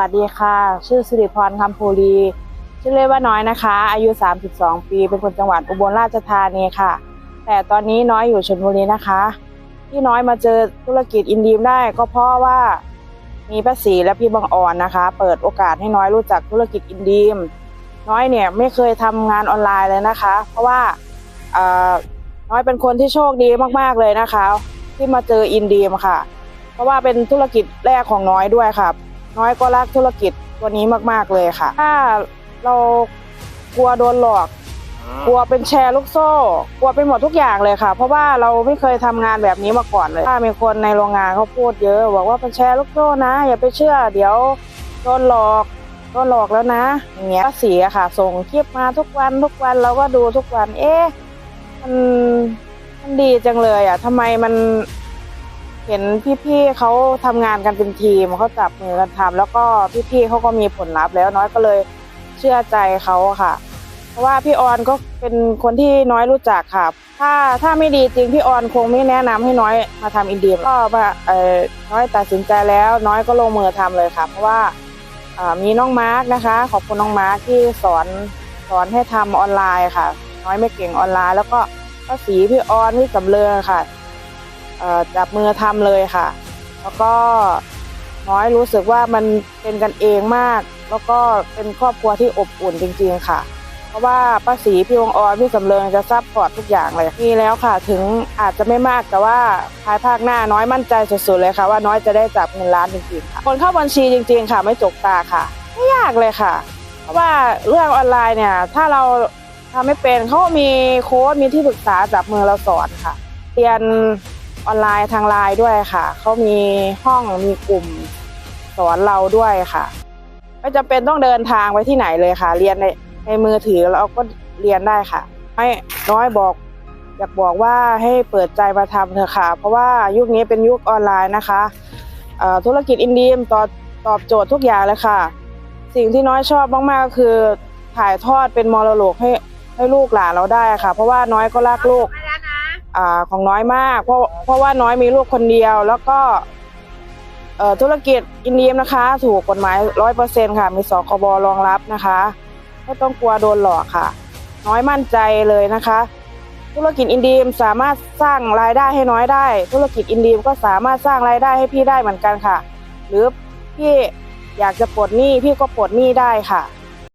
สวัสดีค่ะ ชื่อสิริพรคำภูรีชื่อเล่นว่าน้อยนะคะ อายุ 32 ปี เป็นคนจังหวัดอุบลราชธานีค่ะ แต่ตอนนี้น้อยอยู่ชลบุรีนะคะ ที่น้อยมาเจอธุรกิจอินดีมได้ก็เพราะว่ามีป้าศรีและพี่บังอ่อนนะคะ เปิดโอกาสให้น้อยรู้จักธุรกิจอินดีม น้อยเนี่ยไม่เคยทำงานออนไลน์เลยนะคะ เพราะว่าน้อยเป็นคนที่โชคดีมากๆเลยนะคะ ที่มาเจออินดีมค่ะ เพราะว่าเป็นธุรกิจแรกของน้อยด้วยค่ะ น้อยก็รักธุรกิจตัวนี้มากๆเลยค่ะ ถ้าเรากลัวโดนหลอก กลัวเป็นแชร์ลูกโซ่ กลัวเป็นหมดทุกอย่างเลยค่ะ เพราะว่าเราไม่เคยทำงานแบบนี้มาก่อนเลย ถ้ามีคนในโรงงานเขาพูดเยอะ บอกว่าเป็นแชร์ลูกโซ่นะ อย่าไปเชื่อ เดี๋ยวโดนหลอกโดนหลอกแล้วนะอย่างเงี้ยก็เสียค่ะ ส่งคลิปมาทุกวันทุกวันเราก็ดูทุกวัน เอ๊ะมันมันดีจังเลยอะทำไมมัน เห็นพี่ๆเขาทำงานกันเป็นทีมเขาจับมือกันทำแล้วก็พี่ๆเขาก็มีผลลัพธ์แล้วน้อยก็เลยเชื่อใจเขาค่ะ เพราะว่าพี่ออนก็เป็นคนที่น้อยรู้จักค่ะ ถ้าถ้าไม่ดีจริงพี่ออนคงไม่แนะนำให้น้อยมาทำอินเดียก็มาเอ่อน้อยตัดสินใจแล้วน้อยก็ลงมือทำเลยค่ะ เพราะว่ามีน้องมาร์กนะคะ ขอบคุณน้องมาร์กที่สอนสอนให้ทำออนไลน์ค่ะ น้อยไม่เก่งออนไลน์ แล้วก็ป้าศรีพี่ออนพี่สำเริงค่ะ จับมือทำเลยค่ะ แล้วก็น้อยรู้สึกว่ามันเป็นกันเองมาก แล้วก็เป็นครอบครัวที่อบอุ่นจริง ๆ ค่ะ เพราะว่าป้าศรีพี่วงออนพี่สำเริงจะซัพพอร์ตทุกอย่างเลยมีแล้วค่ะ ถึงอาจจะไม่มากแต่ว่าภายภาคหน้าน้อยมั่นใจสุดๆเลยค่ะ ว่าน้อยจะได้จับเงินล้านจริงๆค่ะคนเข้าบัญชีจริง ๆ ค่ะ ไม่จกตาค่ะ ไม่ยากเลยค่ะ เพราะว่าเรื่องออนไลน์เนี่ย ถ้าเราทำไม่เป็นเขาก็มีโค้ดมีที่ปรึกษาจับมือเราสอนค่ะ เรียน ออนไลน์ทางไลน์ด้วยค่ะ เขามีห้องมีกลุ่มสอนเราด้วยค่ะ ไม่จำเป็นต้องเดินทางไปที่ไหนเลยค่ะ เรียนในในมือถือเราก็เรียนได้ค่ะไม่น้อยบอกอยากบอกว่าให้เปิดใจมาทำเถอะค่ะ เพราะว่ายุคนี้เป็นยุคออนไลน์นะคะธุรกิจอินดีมตอบตอบโจทย์ทุกอย่างเลยค่ะ สิ่งที่น้อยชอบมากๆก็คือถ่ายทอดเป็นมรดกให้ให้ลูกหลานเราได้ค่ะ เพราะว่าน้อยก็รักลูก อของน้อยมาก เพราะเพราะว่าน้อยมีลูกคนเดียว แล้วก็ธุรกิจอินเดียมนะคะ ถูกกฎหมายร้อยเปอร์เซ็นค่ะ มีสคบรองรับนะคะไม่ต้องกลัวโดนหลอกค่ะ น้อยมั่นใจเลยนะคะ ธุรกิจอินเดียมสามารถสร้างรายได้ให้น้อยได้ ธุรกิจอินเดียมก็สามารถสร้างรายได้ให้พี่ได้เหมือนกันค่ะ หรือพี่อยากจะปลดหนี้พี่ก็ปลดหนี้ได้ค่ะ